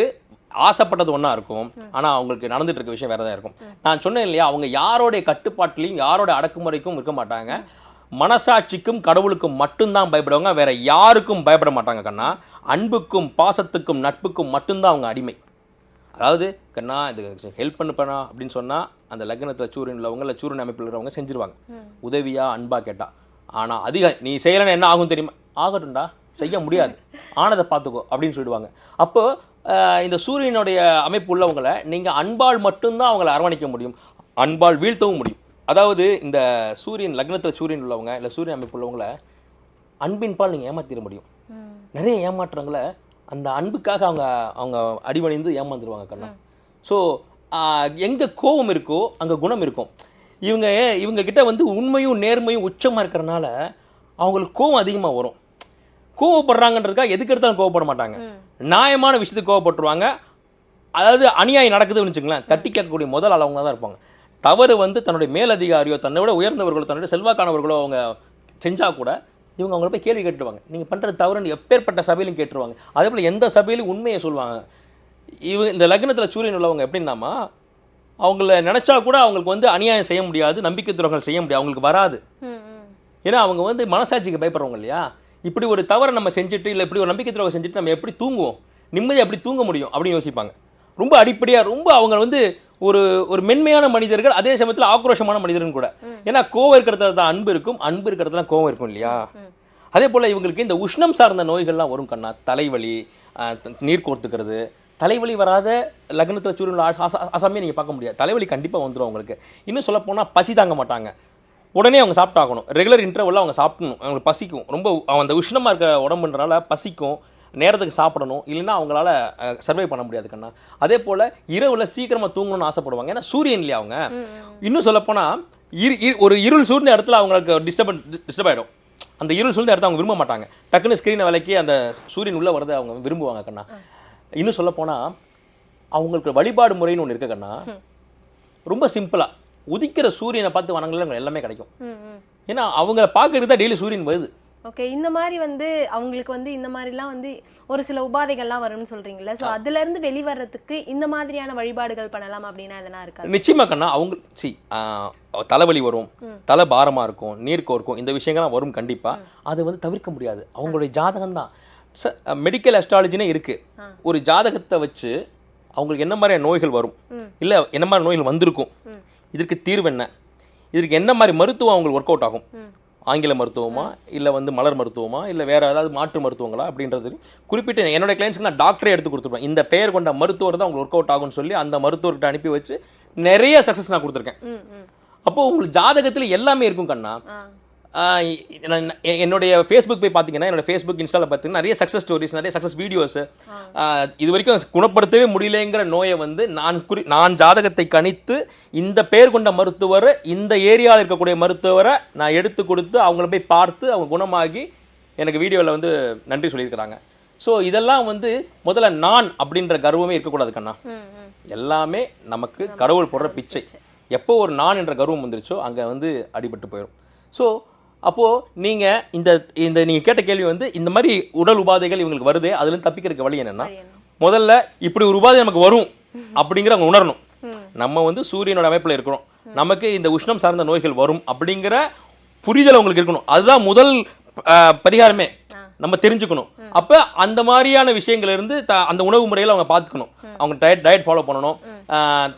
ஆசைப்பட்டது ஒண்ணா இருக்கும். ஆனா அவங்களுக்கு நடந்துட்டு இருக்க விஷயம் வேறதா இருக்கும். நான் சொன்னேன் இல்லையா அவங்க யாரோடைய கட்டுப்பாட்டிலையும் யாரோட அடக்குமுறைக்கும் இருக்க மாட்டாங்க. மனசாட்சிக்கும் கடவுளுக்கும் மட்டும்தான் பயப்படுவாங்க. வேற யாருக்கும் பயப்பட மாட்டாங்க கண்ணா. அன்புக்கும் பாசத்துக்கும் நட்புக்கும் மட்டும்தான் அவங்க அடிமை. அதாவது கண்ணா இது ஹெல்ப் பண்ணு பண்ணா அப்படின்னு சொன்னா அந்த லக்னத்துல சூரியன் உள்ளவங்க இல்ல சூரியன் அமைப்பில் இருக்கிறவங்க செஞ்சிருவாங்க. உதவியா அன்பா கேட்டா. ஆனா அதிக நீ செய்யலைன்னா என்ன ஆகும் தெரியுமா? ஆகட்டும்டா. செய்ய முடியாது. ஆனதை பார்த்துக்கோ அப்படின்னு சொல்லிடுவாங்க. அப்போ இந்த சூரியனுடைய அமைப்பு உள்ளவங்களை நீங்க அன்பால் மட்டும்தான் அவங்களை அரவணைக்க முடியும். அன்பால் வீழ்த்தவும் முடியும். அதாவது இந்த சூரியன் லக்னத்துல சூரியன் உள்ளவங்க இல்லை சூரியன் அமைப்பு உள்ளவங்கள அன்பின்பால் நீங்கள் நீங்க ஏமாத்திட முடியும். நிறைய ஏமாற்றங்களை அந்த அன்புக்காக அவங்க அவங்க அடிவணிந்து ஏமாந்துருவாங்க கண்ணா. ஸோ எங்க கோபம் இருக்கோ அங்க குணம் இருக்கும். இவங்க இவங்க கிட்ட வந்து உண்மையும் நேர்மையும் உச்சமா இருக்கிறனால அவங்களுக்கு கோபம் அதிகமா வரும். கோவப்படுறாங்கன்றதுக்காக எதுக்கு எடுத்தாலும் கோவப்பட மாட்டாங்க. நியாயமான விஷயத்துக்கு கோவப்பட்டுருவாங்க. அதாவது அநியாயம் நடக்குதுன்னு வச்சுங்களேன் தட்டி கேட்கக்கூடிய முதல் ஆள் அவங்க தான் இருப்பாங்க. தவறு வந்து தன்னுடைய மேலதிகாரியோ தன்னை விட உயர்ந்தவர்களோ தன்னுடைய செல்வாக்கானவர்களோ அவங்க செஞ்சா கூட இவங்க அவங்கள போய் கேள்வி கேட்டுருவாங்க. நீங்க பண்றது தவறுன்னு எப்பேற்பட்ட சபையிலும் கேட்டுருவாங்க. அதே போல எந்த சபையிலும் உண்மையை சொல்லுவாங்க. இவ இந்த லக்னத்துல சூரியன் உள்ளவங்க எப்படின்னாமா அவங்கள நினைச்சா கூட அவங்களுக்கு வந்து அநியாயம் செய்ய முடியாது நம்பிக்கை துரோகங்கள் செய்ய முடியாது அவங்களுக்கு வராது. ஏன்னா அவங்க வந்து மனசாட்சிக்கு பயப்படுறவங்க இல்லையா? இப்படி ஒரு தவறை நம்ம செஞ்சுட்டு இல்லை இப்படி ஒரு நம்பிக்கை துரோகம் செஞ்சுட்டு நம்ம எப்படி தூங்குவோம்? நிம்மதியாக எப்படி தூங்க முடியும்? அப்படின்னு யோசிப்பாங்க. ரொம்ப அடிப்படையாக ரொம்ப அவங்க வந்து ஒரு ஒரு மென்மையான மனிதர்கள் அதே சமயத்தில் ஆக்ரோஷமான மனிதர்கள் கூட. ஏன்னா கோவம் இருக்கிறதுல தான் அன்பு இருக்கும். அன்பு இருக்கிறதுல கோவம் இருக்கும் இல்லையா? அதே போல் இவங்களுக்கு இந்த உஷ்ணம் சார்ந்த நோய்கள்லாம் வரும் கண்ணா. தலைவலி நீர் கோர்த்துக்கிறது. தலைவலி வராத லக்னத்தில் சூரியன் அசாமியை நீங்கள் பார்க்க முடியாது. தலைவலி கண்டிப்பாக வந்துடும் அவங்களுக்கு. இன்னும் சொல்ல போனால் பசி தாங்க மாட்டாங்க. உடனே அவங்க சாப்பிட்டாகணும். ரெகுலர் இன்டர்வலில் அவங்க சாப்பிடணும். அவங்களுக்கு பசிக்கும். ரொம்ப அந்த உஷ்ணமாக இருக்க உடம்புன்றனால பசிக்கும். நேரத்துக்கு சாப்பிடணும். இல்லைன்னா அவங்களால சர்வை பண்ண முடியாது கண்ணா. அதே போல் இரவில் சீக்கிரமாக தூங்கணும்னு ஆசைப்படுவாங்க. ஏன்னா சூரியன் இல்லையா அவங்க? இன்னும் சொல்லப்போனால் இரு இரு- ஒரு இருள் சூழ்ந்த இடத்துல அவங்களுக்கு டிஸ்டர்பன் டிஸ்டர்ப் ஆகிடும் அந்த இருள் சூழ்ந்த இடத்த அவங்க விரும்ப மாட்டாங்க. டக்குன்னு ஸ்க்ரீனை விலைக்கு அந்த சூரியன் உள்ளே வரதை அவங்க விரும்புவாங்க கண்ணா. இன்னும் சொல்ல போனால் அவங்களுக்கு வழிபாடு முறைன்னு ஒன்று இருக்கு கண்ணா. ரொம்ப சிம்பிளாக உதிக்கிற சூரியனை பார்த்து வணங்கல எல்லாமே கிடைக்கும். ஏன்னா அவங்க பார்க்கறது தான் டெய்லி சூரியன் வருது. ஓகே இந்த மாதிரி வந்து அவங்களுக்கு வந்து இந்த மாதிரிலாம் வந்து ஒரு சில உபாதைகள்லாம் வரும்னு சொல்றீங்கல்ல. ஸோ அதுல இருந்து வெளிவரத்துக்கு இந்த மாதிரியான வழிபாடுகள் பண்ணலாம் அப்படின்னா எதனா இருக்கா? நிச்சயமா கண்ணா அவங்க சி தலைவலி வரும் தலை பாரமா இருக்கும் நீர் கோர்க்கும் இந்த விஷயங்கள்லாம் வரும் கண்டிப்பா. அதை வந்து தவிர்க்க முடியாது. அவங்களுடைய ஜாதகம் தான். மெடிக்கல் அஸ்ட்ராலஜினே இருக்கு. ஒரு ஜாதகத்தை வச்சு அவங்களுக்கு என்ன மாதிரி நோய்கள் வரும்? இல்ல என்ன மாதிரி நோய்கள் வந்திருக்கும்? இதற்கு தீர்வு என்ன? இதற்கு என்ன மாதிரி மருத்துவம் அவங்களுக்கு ஒர்க் அவுட் ஆகும்? ஆங்கில மருத்துவமா இல்ல வந்து மலர் மருத்துவமா இல்ல வேற ஏதாவது மாற்று மருத்துவங்களா அப்படின்றது குறிப்பிட்ட என்னோட கிளைண்ட்ஸ்க்கு நான் டாக்டரே எடுத்து கொடுத்துருப்பேன் இந்த பெயர் கொண்ட மருத்துவர் தான் உங்களுக்கு ஒர்க் அவுட் ஆகும்னு சொல்லி அந்த மருத்துவர்கிட்ட அனுப்பி வச்சு நிறைய சக்ஸஸ் நான் கொடுத்துருக்கேன். அப்போ உங்களுக்கு ஜாதகத்துல எல்லாமே இருக்கும் கண்ணா. என்னுடைய ஃபேஸ்புக் போய் பார்த்தீங்கன்னா என்னோட ஃபேஸ்புக் இன்ஸ்டால பார்த்தீங்கன்னா நிறைய சக்ஸஸ் ஸ்டோரிஸ் நிறைய சக்ஸஸ் வீடியோஸ் இது வரைக்கும் குணப்படுத்தவே முடியலைங்கிற நோயை வந்து நான் குறி நான் ஜாதகத்தை கணித்து இந்த பேர் கொண்ட மருத்துவர் இந்த ஏரியாவில் இருக்கக்கூடிய மருத்துவரை நான் எடுத்து கொடுத்து அவங்கள போய் பார்த்து அவங்க குணமாகி எனக்கு வீடியோவில் வந்து நன்றி சொல்லியிருக்கிறாங்க. ஸோ இதெல்லாம் வந்து முதல்ல நான் அப்படின்ற கர்வமே இருக்கக்கூடாது கண்ணா. எல்லாமே நமக்கு கடவுள் போடுற பிச்சை. எப்போ ஒரு நான் என்ற கர்வம் வந்துருச்சோ அங்கே வந்து அடிபட்டு போயிடும் ஸோ அப்போது நீங்கள் இந்த இந்த நீங்கள் கேட்ட கேள்வி வந்து இந்த மாதிரி உடல் உபாதைகள் இவங்களுக்கு வருது அதுலேருந்து தப்பிக்கிறதுக்கு வழி என்னன்னா முதல்ல இப்படி ஒரு உபாதை நமக்கு வரும் அப்படிங்கிற அவங்க உணரணும். நம்ம வந்து சூரியனோட அமைப்பில் இருக்கிறோம். நமக்கு இந்த உஷ்ணம் சார்ந்த நோய்கள் வரும் அப்படிங்கிற புரிதல் அவங்களுக்கு இருக்கணும். அதுதான் முதல் பரிகாரமே. நம்ம தெரிஞ்சுக்கணும். அப்ப அந்த மாதிரியான விஷயங்கள்ல இருந்து த- அந்த உணவு முறைகளை அவங்க பார்த்துக்கணும். அவங்க டயட் டயட் ஃபாலோ பண்ணணும்.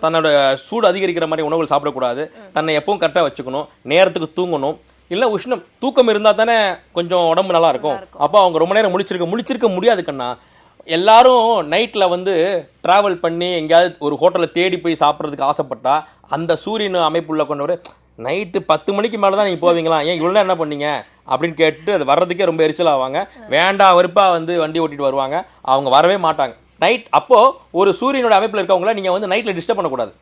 தன்னோட சூடு அதிகரிக்கிற மாதிரி உணவுகள் சாப்பிடக்கூடாது. தன்னை எப்பவும் கரெக்டாக வச்சுக்கணும். நேரத்துக்கு தூங்கணும். இல்ல உஷ்ணம் தூக்கம் இருந்தா தானே கொஞ்சம் உடம்பு நல்லா இருக்கும். அப்போ அவங்க ரொம்ப நேரம் முழிச்சிருக்க முழிச்சிருக்க முடியாது கண்ணா. எல்லாரும் நைட்ல வந்து டிராவல் பண்ணி எங்கேயாவது ஒரு ஹோட்டல்ல தேடி போய் சாப்பிட்றதுக்கு ஆசைப்பட்டா அந்த சூரியன் அமைப்புள்ள கொண்டவர் நைட்டு பத்து மணிக்கு மேலே தான் நீங்கள் போவீங்களா? ஏன் இவ்வளோ என்ன பண்ணீங்க? அப்படின்னு கேட்டு அது வர்றதுக்கே ரொம்ப எரிச்சல் ஆவாங்க. வேண்டாம் வெறுப்பா வந்து வண்டி ஓட்டிட்டு வருவாங்க. அவங்க வரவே மாட்டாங்க. நைட் அப்போ ஒரு சூரியனோட அமைப்பில் இருக்கவங்கள நீங்க வந்து நைட்ல டிஸ்டர்ப் பண்ணக்கூடாது.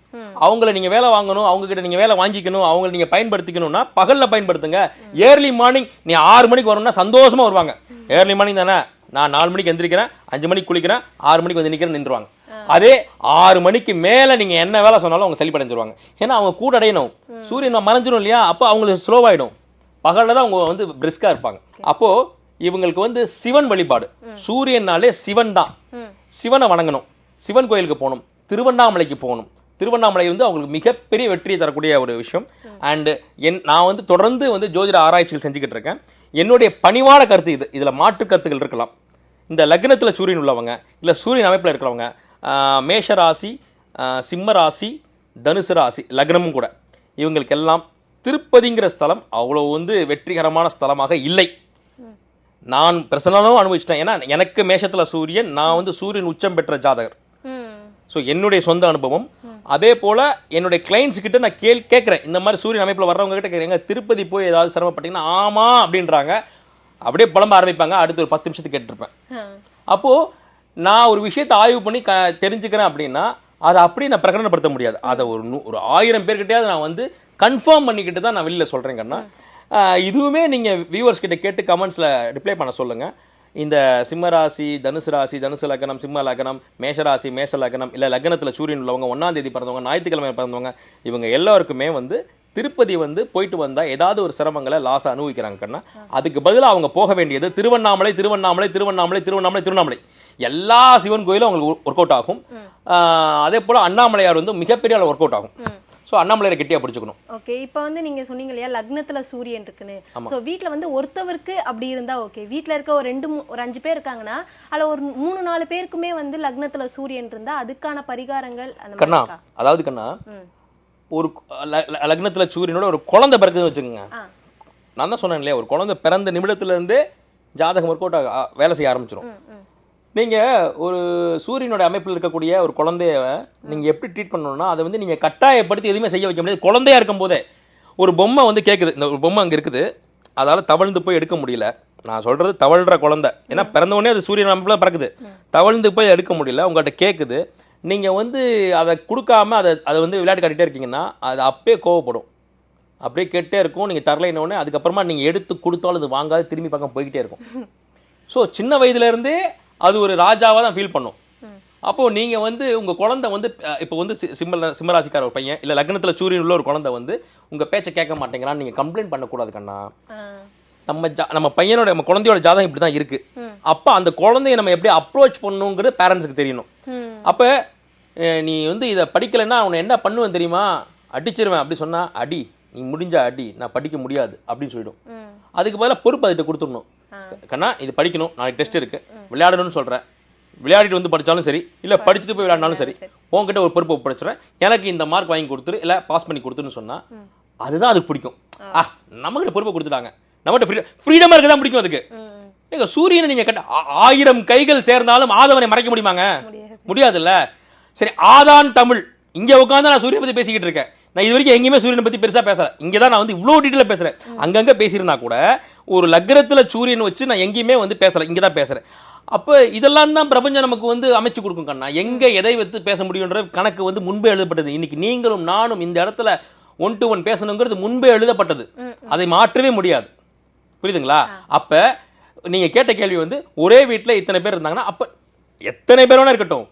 அவங்கள நீங்க வேலை வாங்கணும் அவங்க கிட்ட நீங்க வேலை வாங்கிக்கணும் அவங்கள நீங்க பயன்படுத்திக்கணும்னா பகல்ல பயன்படுத்துங்க. ஏர்லி மார்னிங் நீ ஆறு மணிக்கு வரணும்னா சந்தோஷமா வருவாங்க. ஏர்லி மார்னிங் தானே? நான் நாலு மணிக்கு எந்திரிக்கிறேன் அஞ்சு மணிக்கு குளிக்கிறேன் ஆறு மணிக்கு வந்து நிக்கிறேன் நின்றுவாங்க. அதே ஆறு மணிக்கு மேல நீங்க என்ன வேலை சொன்னாலும் அவங்க செழிப்படைஞ்சிருவாங்க ஏன்னா அவங்க கூட அடையணும். சூரியன் மறைஞ்சிரும் இல்லையா? அப்போ அவங்களுக்கு ஸ்லோவாயிடும் பகல்ல தான் அவங்க வந்து பிரிஸ்கா இருப்பாங்க. அப்போ இவங்களுக்கு வந்து சிவன் வழிபாடு. சூரியனாலே சிவன் தான். சிவனை வணங்கணும். சிவன் கோயிலுக்கு போகணும். திருவண்ணாமலைக்கு போகணும். திருவண்ணாமலை வந்து அவங்களுக்கு மிகப்பெரிய வெற்றியை தரக்கூடிய ஒரு விஷயம். அண்டு என் நான் வந்து தொடர்ந்து வந்து ஜோதிட ஆராய்ச்சிகள் செஞ்சுக்கிட்டு இருக்கேன். என்னுடைய பணிவான கருத்து இது. இதில் மாற்று கருத்துக்கள் இருக்கலாம். இந்த லக்னத்தில் சூரியன் உள்ளவங்க இல்லை சூரியன் அமைப்பில் இருக்கிறவங்க மேஷராசி மேஷ ராசி சிம்ம ராசி தனுசு ராசி லக்னமும் கூட. இவங்களுக்கெல்லாம் திருப்பதிங்கிற ஸ்தலம் அவ்வளோ வந்து வெற்றிகரமான ஸ்தலமாக இல்லை. நான் பர்சனலாகவும் அனுபவிச்சிட்டேன். ஏன்னா எனக்கு மேஷத்துல சூரியன் நான் வந்து சூரியன் உச்சம் பெற்ற ஜாதகர். ஸோ என்னுடைய சொந்த அனுபவம். அதே போல என்னுடைய கிளைண்ட்ஸ் கிட்ட நான் கேள் கேட்குறேன். இந்த மாதிரி சூரியன் அமைப்பில் வர்றவங்க கிட்ட கேட்குறேங்க திருப்பதி போய் ஏதாவது சிரமப்பட்டீங்கன்னா ஆமா அப்படின்றாங்க. அப்படியே புலம்ப ஆரம்பிப்பாங்க. அடுத்து ஒரு பத்து நிமிஷத்துக்கு கேட்டிருப்பேன். ஆ. அப்போ நான் ஒரு விஷயத்தை ஆய்வு பண்ணி க தெரிஞ்சுக்கிறேன் அப்படின்னா அதை அப்படியே நான் பிரகடனப்படுத்த முடியாது. அதை ஒரு நூ ஒரு ஆயிரம் பேர்கிட்டயாவது நான் வந்து கன்ஃபார்ம் பண்ணிக்கிட்டு தான் நான் வெளியில ஆஹ் இதுவுமே நீங்க வியூவர்ஸ் கிட்ட கேட்டு கமெண்ட்ஸ்ல ரிப்ளை பண்ண சொல்லுங்க. இந்த சிம்ம ராசி தனுசு ராசி தனுசு லக்னம் சிம்ம லக்னம் மேஷ ராசி மேஷ லக்னம் இல்ல லக்னத்துல சூரியன் உள்ளவங்க ஒன்னாம் தேதி பிறந்தவங்க ஞாயிற்றுக்கிழமை பிறந்தவங்க இவங்க எல்லாருக்குமே வந்து திருப்பதி வந்து போயிட்டு வந்தா ஏதாவது ஒரு சிரமங்களை லாஸ் அனுபவிக்கிறாங்க கண்ணா. அதுக்கு பதிலா அவங்க போக வேண்டியது திருவண்ணாமலை திருவண்ணாமலை திருவண்ணாமலை திருவண்ணாமலை திருவண்ணாமலை. எல்லா சிவன் கோயிலும் அவங்களுக்கு ஒர்க் அவுட் ஆகும் அதே போல அண்ணாமலையார் வந்து மிகப்பெரிய அளவு ஒர்க் அவுட் ஆகும் ஸோ அண்ணாமலையாரை கெட்டியா பிடிச்சுக்கணும். ஓகே இப்போ வந்து நீங்க சொன்னீங்க இல்லையா லக்னத்துல சூரியன் இருக்குன்னு. சோ வீட்ல வந்து ஒருத்தவருக்கு அப்படி இருந்தா ஓகே வீட்ல இருக்க ஒரு ரெண்டு ஒரு அஞ்சு பேர் இருக்காங்கன்னா அதுல ஒரு மூணு நாலு பேருக்குமே வந்து லக்னத்துல சூரியன் இருந்தா அதுக்கான பரிகாரங்கள் கண்ணா? அதாவது கண்ணா. ஒரு லக்னத்துல சூரியனோட ஒரு குழந்தை பிறக்குதுன்னு வச்சுக்கோங்க. நான் தான் சொன்னேன் இல்லையா ஒரு குழந்தை பிறந்த நிமிடத்துல இருந்தே ஜாதகம் ஒர்க் அவுட் வேலை செய்ய ஆரம்பிச்சிடும் ம், ம். நீங்க ஒரு சூரியனோட அமைப்பில் இருக்கக்கூடிய ஒரு குழந்தைய நீங்க எப்படி ட்ரீட் பண்ணணும்னா அதை வந்து நீங்க கட்டாயப்படுத்தி எதுவுமே செய்ய வைக்க முடியாது. குழந்தையா இருக்கும் போதே ஒரு பொம்மை வந்து கேட்குது இந்த ஒரு பொம்மை அங்க இருக்குது. அதால தவழ்ந்து போய் எடுக்க முடியல. நான் சொல்றது தவழ்ற குழந்தை. ஏன்னா பிறந்த உடனே அது சூரியன் அமைப்புல பிறக்குது. தவழ்ந்து போய் எடுக்க முடியல. உங்கள்கிட்ட கேட்குது நீங்க வந்து அதை கொடுக்காம அதை அதை வந்து விளையாட்டு காட்டிட்டே இருக்கீங்கன்னா அது அப்பயே கோவப்படும். அப்படியே கேட்டே இருக்கும். நீங்கள் தரலைன்ன உடனே அதுக்கப்புறமா நீங்கள் எடுத்து கொடுத்தாலும் அது வாங்காது. திரும்பி பக்கம் போய்கிட்டே இருக்கும். ஸோ சின்ன வயதுலேருந்தே அது ஒரு ராஜாவாக தான் ஃபீல் பண்ணும். அப்போது நீங்கள் வந்து உங்கள் குழந்தை வந்து இப்போ வந்து சிம்ம சிம்மராசிக்கார ஒரு பையன் இல்லை லக்னத்தில் சூரியன் உள்ள ஒரு குழந்தை வந்து உங்கள் பேச்சை கேட்க மாட்டேங்கிறான்னு நீங்கள் கம்ப்ளைண்ட் பண்ணக்கூடாது கண்ணா. நம்ம ஜா நம்ம பையனோட நம்ம குழந்தையோட ஜாதகம் இப்படி தான் இருக்கு அப்போ அந்த குழந்தைய நம்ம எப்படி அப்ரோச் பண்ணணுங்கிறது பேரண்ட்ஸுக்கு தெரியணும். அப்போ நீ வந்து இதை படிக்கலைன்னா அவனை என்ன பண்ணுவேன் தெரியுமா? அடிச்சிருவேன் அப்படி சொன்னா அடி நீ முடிஞ்ச அடி நான் படிக்க முடியாது அப்படின்னு சொல்லிடும். அதுக்கு பதிலாக பொறுப்பு அதுகிட்ட கொடுத்துடணும். கண்ணா இது படிக்கணும் நாளைக்கு டெஸ்ட் இருக்கு. விளையாடணும்னு சொல்கிறேன் விளையாடிட்டு வந்து படிச்சாலும் சரி இல்லை படிச்சுட்டு போய் விளையாடினாலும் சரி உன்கிட்ட ஒரு பொறுப்பை ஒப்படைச்சிடுறேன். எனக்கு இந்த மார்க் வாங்கி கொடுத்துரு இல்லை பாஸ் பண்ணி கொடுத்துருன்னு சொன்னா அதுதான் அதுக்கு பிடிக்கும். ஆ. நம்மகிட்ட பொறுப்பை கொடுத்துட்டாங்க. நம்மகிட்ட ஃப்ரீ ஃப்ரீடமாக இருக்க தான் பிடிக்கும் அதுக்கு? ஏங்க சூரியனை நீங்க கட்ட ஆயிரம் கைகள் சேர்ந்தாலும் ஆதவனை மறைக்க முடியுமாங்க? முடியாதுல்ல? சரி ஆதான் தமிழ். இங்க உட்காந்து நான் சூரியனை பத்தி பேசிக்கிட்டு இருக்கேன். நான் இது வரைக்கும் எங்கேயுமே சூரியனை பற்றி பெருசாக பேசல. இங்கே தான் நான் வந்து இவ்வளோ டீட்டெயிலாக பேசுறேன். அங்கங்கே பேசியிருந்தா கூட ஒரு லக்னத்தில் சூரியன் வச்சு நான் எங்கேயுமே வந்து பேசலை. இங்கே தான் பேசுறேன். அப்போ இதெல்லாம் தான் பிரபஞ்சம் நமக்கு வந்து அமைச்சு கொடுக்கும் கண்ணா. எங்க எதை வைத்து பேச முடியுன்ற கணக்கு வந்து முன்பே எழுதப்பட்டது. இன்னைக்கு நீங்களும் நானும் இந்த இடத்துல ஒன் டு ஒன் பேசணுங்கிறது முன்பே எழுதப்பட்டது. அதை மாற்றவே முடியாது. புரியுதுங்களா? அப்ப நீங்க கேட்ட கேள்வி வந்து ஒரே வீட்ல இத்தனை பேர் இருந்தாங்கன்னா அப்ப எத்தனை பேர் வேணா இருக்கட்டும்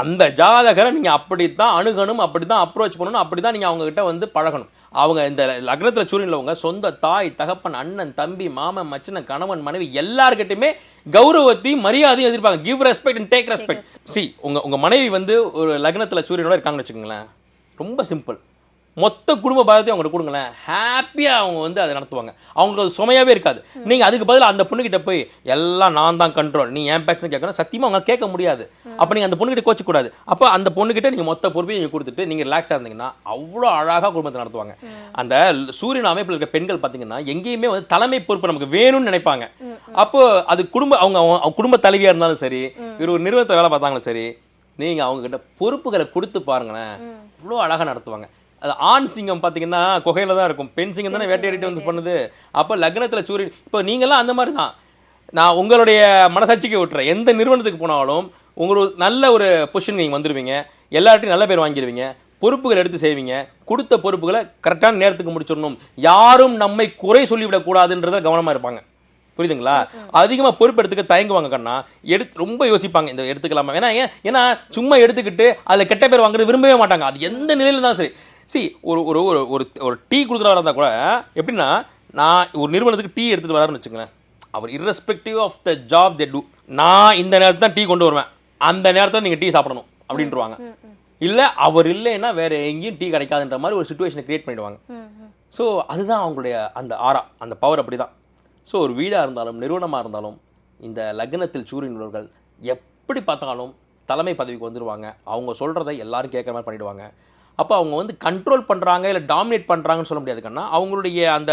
அந்த ஜாதகரை நீங்க அப்படித்தான் அணுகணும் அப்படித்தான் அப்ரோச் பண்ணணும் அப்படிதான் நீங்க அவங்க கிட்ட வந்து பழகணும். அவங்க இந்த லக்னத்துல சூரியன் உள்ளவங்க சொந்த தாய் தகப்பன் அண்ணன் தம்பி மாமன் மச்சனன் கணவன் மனைவி எல்லார்கிட்டயுமே கௌரவத்தையும் மரியாதையும் எதிர்ப்பாங்க. Give respect and take respect C உங்க உங்க மனைவி வந்து ஒரு லக்னத்துல சூரியனோட இருக்காங்கன்னு வச்சுக்கோங்களேன். ரொம்ப சிம்பிள் மொத்த குடும்ப பாரத்தையும் அவங்களுக்கு கொடுங்களேன். ஹாப்பியாக அவங்க வந்து அதை நடத்துவாங்க. அவங்களுக்கு அது சுமையாகவே இருக்காது. நீங்கள் அதுக்கு பதிலாக அந்த பொண்ணுகிட்ட போய் எல்லாம் நான் தான் கண்ட்ரோல் நீ ஏன் பேச்சு கேட்கணும். சத்தியமாக அவங்க கேட்க முடியாது. அப்போ நீங்கள் அந்த பொண்ணுகிட்ட கோச்ச கூடாது. அப்போ அந்த பொண்ணுகிட்ட நீங்கள் மொத்த பொறுப்பையும் நீங்கள் கொடுத்துட்டு நீங்கள் ரிலாக்ஸாக இருந்தீங்கன்னா அவ்வளோ அழகாக குடும்பத்தை நடத்துவாங்க. அந்த சூரியன் அமைப்பில் இருக்க பெண்கள் பார்த்தீங்கன்னா எங்கேயுமே வந்து தலைமை பொறுப்பு நமக்கு வேணும்னு நினைப்பாங்க. அப்போ அது குடும்ப அவங்க அவங்க- அவங்க குடும்ப தலைவியாக இருந்தாலும் சரி இவர் ஒரு நிறுவனத்தை வேலை பார்த்தாங்களும் சரி நீங்கள் அவங்கக்கிட்ட பொறுப்புகளை கொடுத்து பாருங்களேன். இவ்வளோ அழகாக நடத்துவாங்க. அது ஆண் சிங்கம் பார்த்தீங்கன்னா குகையில தான் இருக்கும். பெண் சிங்கம் தானே வேட்டையாடிட்டு வந்து பண்ணுது. அப்போ லக்னத்துல சூரியன் இப்போ நீங்களாம் அந்த மாதிரி தான். நான் உங்களுடைய மனசாட்சிக்கு விட்டுறேன். எந்த நிறுவனத்துக்கு போனாலும் உங்களுக்கு நல்ல ஒரு பொசிஷன் நீங்கள் வந்துடுவீங்க எல்லார்ட்டையும் நல்ல பேர் வாங்கிடுவீங்க பொறுப்புகள் எடுத்து செய்வீங்க. கொடுத்த பொறுப்புகளை கரெக்டான நேரத்துக்கு முடிச்சிடணும். யாரும் நம்மை குறை சொல்லிவிடக்கூடாதுன்றத கவனமா இருப்பாங்க. புரியுதுங்களா? அதிகமா பொறுப்பு எடுத்துக்க தயங்குவாங்க கண்ணா. எடுத்து ரொம்ப யோசிப்பாங்க. இந்த எடுத்துக்கலாமா? ஏன்னா ஏன் ஏன்னா சும்மா எடுத்துக்கிட்டு அதுல கெட்ட பேர் வாங்குறது விரும்பவே மாட்டாங்க. அது எந்த நிலையில தான் சரி. சி ஒரு ஒரு ஒரு ஒரு ஒரு டீ கொடுக்குறவரா இருந்தா கூட எப்படின்னா நான் ஒரு நிறுவனத்துக்கு டீ எடுத்துட்டு வராருன்னு வச்சுங்களேன் அவர் irrespective of the job they do நான் இந்த நேரத்துல தான் டீ கொண்டு வருவேன். அந்த நேரத்துல நீங்க டீ சாப்பிடணும் அப்படின்றவாங்க இல்ல அவர் இல்லைன்னா வேற எங்கேயும் டீ கிடைக்காதுன்ற மாதிரி ஒரு சுச்சுவேஷனை கிரியேட் பண்ணிடுவாங்க. ஸோ அதுதான் அவங்களுடைய அந்த ஆரா அந்த பவர் அப்படிதான். ஸோ ஒரு வீடாக இருந்தாலும் நிறுவனமாக இருந்தாலும் இந்த லக்னத்தில் சூரியன் உள்ளவர்கள் எப்படி பார்த்தாலும் தலைமை பதவிக்கு வந்துடுவாங்க அவங்க சொல்கிறத எல்லாரும் கேட்குற மாதிரி பண்ணிடுவாங்க. அப்போ அவங்க வந்து கண்ட்ரோல் பண்ணுறாங்க இல்லை டாமினேட் பண்ணுறாங்கன்னு சொல்ல முடியாது கண்ணா. அவங்களுடைய அந்த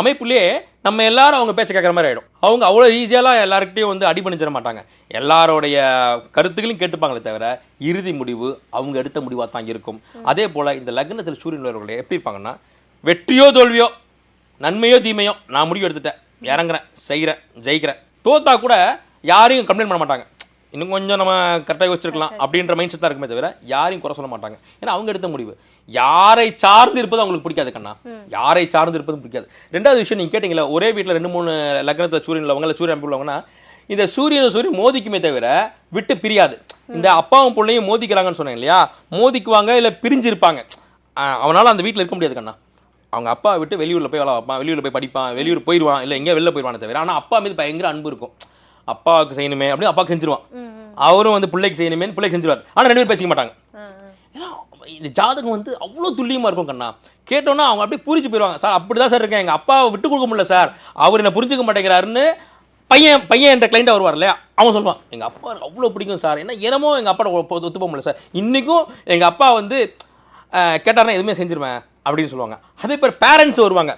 அமைப்புலேயே நம்ம எல்லாரும் அவங்க பேச்ச கேட்குற மாதிரி ஆகிடும் அவங்க அவ்வளோ ஈஸியாலாம் எல்லாருக்கிட்டையும் வந்து அடிபணிச்சிட மாட்டாங்க. எல்லாருடைய கருத்துக்களையும் கேட்டுப்பாங்களே தவிர இறுதி முடிவு அவங்க எடுத்த முடிவாக தான் இருக்கும். அதே போல் இந்த லக்னத்தில் சூரியன் உள்ளவர்கள் எப்படி இருப்பாங்கன்னா வெற்றியோ தோல்வியோ நன்மையோ தீமையோ நான் முடிவு எடுத்துட்டேன். இறங்குறேன் செய்கிறேன் ஜெயிக்கிறேன். தோத்தா கூட யாரையும் கம்ப்ளைண்ட் பண்ண மாட்டாங்க. இன்னும் கொஞ்சம் நம்ம கரெக்டாக யோசிச்சிருக்கலாம் அப்படின்ற மைண்ட் செட் தான் இருக்குமே தவிர யாரையும் குறை சொல்ல மாட்டாங்க. ஏன்னா அவங்க எடுத்த முடிவு. யாரை சார்ந்து இருப்பது அவங்களுக்கு பிடிக்காது கண்ணா. யாரை சார்ந்து இருப்பதும் பிடிக்காது. ரெண்டாவது விஷயம் நீங்க கேட்டீங்களா ஒரே வீட்டில் ரெண்டு மூணு லக்னத்தில் சூரியன் உள்ளவங்க இல்லை சூரியன் உள்ளவங்கன்னா இந்த சூரியன் சூரியன் மோதிக்குமே தவிர விட்டு பிரியாது. இந்த அப்பாவும் பிள்ளையும் மோதிக்கிறாங்கன்னு சொன்னேன் இல்லையா? மோதிக்குவாங்க இல்லை பிரிஞ்சு இருப்பாங்க ஆஹ் அவனால அந்த வீட்டில் இருக்க முடியாது கண்ணா. அவங்க அப்பா விட்டு வெளியூர்ல போய் வேலை பார்ப்பான் வெளியூர்ல போய் படிப்பான் வெளியூர் போயிடுவான் இல்லை எங்கேயோ வெளில போயிடுவானே தவிர. ஆனால் அப்பா மீது பயங்கர அன்பு இருக்கும். அப்பாவுக்கு செய்யணுமே அப்படின்னு அப்பா செஞ்சிருவான். அவரும் வந்து பிள்ளைக்கு செய்யணுமே பிள்ளைக்கு செஞ்சிருவார். ஆனால் ரெண்டு பேரும் பேசிக்க மாட்டாங்க. இந்த ஜாதகம் வந்து அவ்வளோ துல்லியமா இருக்கும் கண்ணா. கேட்டோன்னா அவங்க அப்படியே புரிஞ்சு போயிடுவாங்க சார் அப்படிதான் சார் இருக்கேன். எங்க அப்பாவை விட்டு கொடுக்க முடியல சார். அவர் என்ன புரிஞ்சுக்க மாட்டேங்கிறாருன்னு பையன் பையன் என்ற கிளைண்ட் வருவார் இல்லையா? அவன் சொல்லுவான். எங்க அப்பா அவ்வளோ பிடிக்கும் சார். ஏன்னா என்னமோ எங்க அப்பா ஒத்துப்ப முடியல சார். இன்னைக்கும் எங்க அப்பா வந்து அஹ், எதுவுமே செஞ்சிருவேன். அப்படின்னு சொல்லுவாங்க. அதே பேர் பேரண்ட்ஸ் வருவாங்க.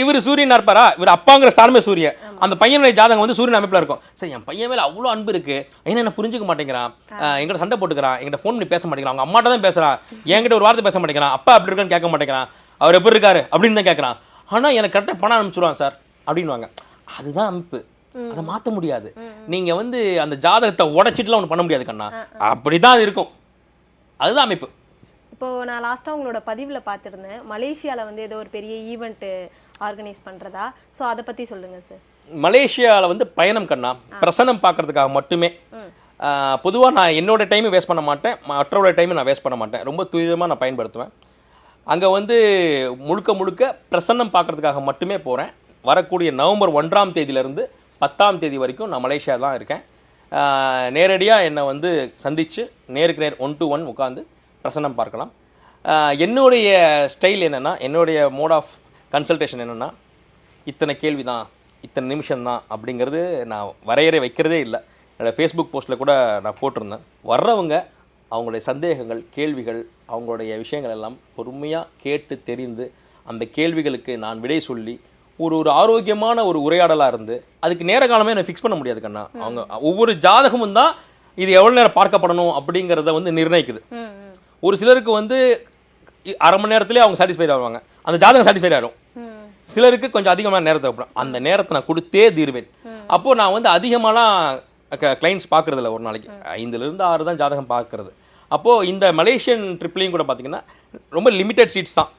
இவர் சூரியனா இருப்பாரா? இவர் அப்பாங்கிற ஸ்தானமே சூரியன். அந்த பையனுடைய ஜாதகம் வந்து சூரியன் அமைப்புல இருக்கும். சரி என் பையன் மேல அவ்வளோ அன்பு இருக்கு. என்ன என்ன புரிஞ்சுக்க மாட்டேங்கிறான்? அஹ் என்கிட்ட சண்டை போட்டுக்கிறான். என்கிட்ட ஃபோன் பண்ணி பேச மாட்டேங்கிறான். அவங்க அம்மாட்ட தான் பேசுறான் என்கிட்ட ஒரு வார்த்தை பேச மாட்டேங்கிறான். அப்பா அப்படி இருக்கான்னு கேட்க மாட்டேங்கிறான். அவர் எப்படி இருக்காரு? அப்படின்னு தான் கேட்கறான். ஆனா எனக்கு கரெக்டாக பணம் அனுப்பிச்சிருவான் சார். அப்படின்வாங்க அதுதான் அமைப்பு. அதை மாத்த முடியாது. நீங்க வந்து அந்த ஜாதகத்தை உடைச்சிட்டுலாம் ஒன்று பண்ண முடியாது கண்ணா. அப்படிதான் அது இருக்கும். அதுதான் அமைப்பு. இப்போ நான் லாஸ்ட்டாக உங்களோட பதிவில் பார்த்துருந்தேன். மலேசியாவில் வந்து ஏதோ ஒரு பெரிய ஈவெண்ட்டு ஆர்கனைஸ் பண்ணுறதா ஸோ அதை பற்றி சொல்லுங்கள் சார் மலேசியாவில் வந்து பயணம் கண்ணா பிரசனம் பார்க்கறதுக்காக மட்டுமே. பொதுவாக நான் என்னோட டைமை வேஸ்ட் பண்ண மாட்டேன் மற்றவரோட டைமை நான் வேஸ்ட் பண்ண மாட்டேன். ரொம்ப துரிதமாக நான் பயன்படுத்துவேன். அங்கே வந்து முழுக்க முழுக்க பிரசன்னம் பார்க்கறதுக்காக மட்டுமே போகிறேன் வரக்கூடிய நவம்பர் ஒன்றாம் தேதியிலேருந்து பத்தாம் தேதி வரைக்கும் நான் மலேசியா தான் இருக்கேன். நேரடியாக என்னை வந்து சந்தித்து நேருக்கு நேர் ஒன் டு ஒன் உட்காந்து பிரசன்னம் பார்க்கலாம். என்னுடைய ஸ்டைல் என்னென்னா என்னுடைய மோட் ஆஃப் கன்சல்டேஷன் என்னென்னா இத்தனை கேள்வி தான் இத்தனை நிமிஷம் தான் அப்படிங்கிறது நான் வரையறை வைக்கிறதே இல்லை. என்னோடய ஃபேஸ்புக் போஸ்ட்டில் கூட நான் போட்டிருந்தேன். வர்றவங்க அவங்களுடைய சந்தேகங்கள் கேள்விகள் அவங்களுடைய விஷயங்கள் எல்லாம் பொறுமையாக கேட்டு தெரிந்து அந்த கேள்விகளுக்கு நான் விடை சொல்லி ஒரு ஒரு ஆரோக்கியமான ஒரு உரையாடலாக இருந்து அதுக்கு நேர காலமே நான் ஃபிக்ஸ் பண்ண முடியாது கண்ணா. அவங்க ஒவ்வொரு ஜாதகமும் தான் இது எவ்வளோ நேரம் பார்க்கப்படணும் அப்படிங்கிறத வந்து நிர்ணயிக்குது. ஒரு சிலருக்கு வந்து அரை மணி நேரத்திலே அவங்க சாட்டிஸ்ஃபைட் ஆவாங்க. அந்த ஜாதகம் சாட்டிஸ்ஃபைட் ஆகிடும் ம். சிலருக்கு கொஞ்சம் அதிகமான நேரத்தை தேவைப்படும். அந்த நேரத்தை நான் கொடுத்தே தீர்வேன். அப்போ நான் வந்து அதிகமாலாம் கிளைண்ட்ஸ் பார்க்கறது இல்ல ஒரு நாளைக்கு. ஐந்துல இருந்து ஆறு தான் ஜாதகம் பார்க்கறது. அப்போ இந்த மலேசியன் ட்ரிப்லையும் கூட பார்த்தீங்கன்னா ரொம்ப லிமிட்டட் சீட்ஸ் தான்.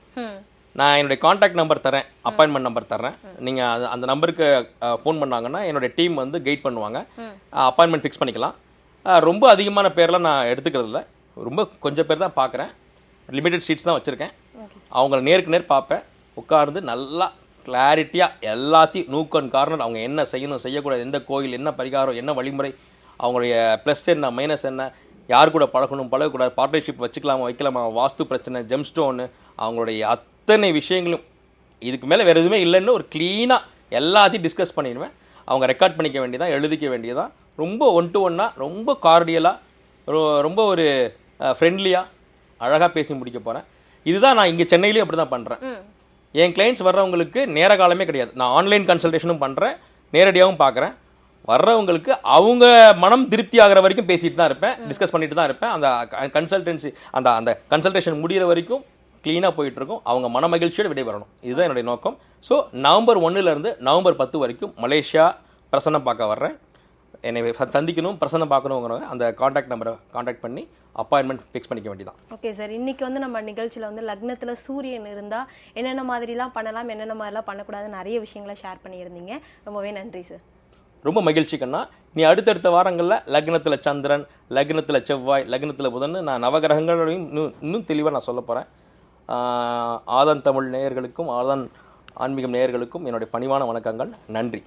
நான் என்னுடைய காண்டாக்ட் நம்பர் தரேன் அப்பாயின்மெண்ட் நம்பர் தரேன். நீங்கள் அந்த நம்பருக்கு ஃபோன் பண்ணாங்கன்னா என்னோட டீம் வந்து கைட் பண்ணுவாங்க. அப்பாயின்மெண்ட் ஃபிக்ஸ் பண்ணிக்கலாம். ரொம்ப அதிகமான பேர்லாம் நான் எடுத்துக்கிறது இல்ல ரொம்ப கொஞ்சம் பேர் தான் பார்க்குறேன். லிமிட்டட் சீட்ஸ் தான் வச்சுருக்கேன். அவங்கள நேருக்கு நேர் பார்ப்பேன். உட்கார்ந்து நல்லா கிளாரிட்டியாக எல்லாத்தையும் நூக்கன் கார்னர் அவங்க என்ன செய்யணும் செய்யக்கூடாது எந்த கோயில் என்ன பரிகாரம் என்ன வழிமுறை அவங்களுடைய ப்ளஸ் என்ன மைனஸ் என்ன யார் கூட பழகணும் பழகக்கூடாது பார்ட்னர்ஷிப் வச்சுக்கலாமா வைக்கலாமா வாஸ்து பிரச்சனை ஜெம்ஸ்டோனு அவங்களுடைய அத்தனை விஷயங்களும் இதுக்கு மேலே வேறு எதுவுமே இல்லைன்னு ஒரு க்ளீனாக எல்லாத்தையும் டிஸ்கஸ் பண்ணிடுவேன். அவங்க ரெக்கார்ட் பண்ணிக்க வேண்டியதான் எழுதிக்க வேண்டியதான் ரொம்ப ஒன் டு ஒன்னாக ரொம்ப கார்டியலாக ரொம்ப ஒரு ஃப்ரெண்ட்லியாக அழகாக பேசி முடிக்க போகிறேன் இதுதான் நான் இங்கே சென்னையிலேயும் அப்படி தான் பண்ணுறேன் என் கிளைண்ட்ஸ் வர்றவங்களுக்கு நேர காலமே கிடையாது. நான் ஆன்லைன் கன்சல்டேஷனும் பண்ணுறேன் நேரடியாகவும் பார்க்குறேன். வர்றவங்களுக்கு அவங்க மனம் திருப்தி ஆகிற வரைக்கும் பேசிட்டு தான் இருப்பேன். டிஸ்கஸ் பண்ணிட்டு தான் இருப்பேன். அந்த கன்சல்டன்சி அந்த அந்த கன்சல்டேஷன் முடியிற வரைக்கும் க்ளீனாக போயிட்டு இருக்கும். அவங்க மன மகிழ்ச்சியோட விடை வரணும் இதுதான் என்னுடைய நோக்கம். ஸோ நவம்பர் ஒண்ணுல இருந்து நவம்பர் பத்து வரைக்கும் மலேசியா பிரசன்னம் பார்க்க வர்றேன். என்னை சந்திக்கணும் பிரசன்னம் பார்க்கணுங்கிறவங்க அந்த காண்டாக்ட் நம்பரை காண்டாக்ட் பண்ணி அப்பாயின்மெண்ட் ஃபிக்ஸ் பண்ணிக்க வேண்டியதான் ஓகே சார் இன்னைக்கு வந்து நம்ம நிகழ்ச்சியில் வந்து லக்னத்தில் சூரியன் இருந்தால் என்னென்ன மாதிரிலாம் பண்ணலாம் என்னென்ன மாதிரிலாம் பண்ணக்கூடாதுன்னு நிறைய விஷயங்களை ஷேர் பண்ணியிருந்தீங்க. ரொம்பவே நன்றி சார் ரொம்ப மகிழ்ச்சி கண்ணா. நீ அடுத்தடுத்த வாரங்களில் லக்னத்தில் சந்திரன் லக்னத்தில் செவ்வாய் லக்னத்தில் புதன் நான் நவகிரகங்களையும் இன்னும் இன்னும் தெளிவாக நான் சொல்ல போகிறேன் ஆதன் தமிழ் நேயர்களுக்கும் ஆதன் ஆன்மீகம் நேயர்களுக்கும் என்னுடைய பணிவான வணக்கங்கள். நன்றி.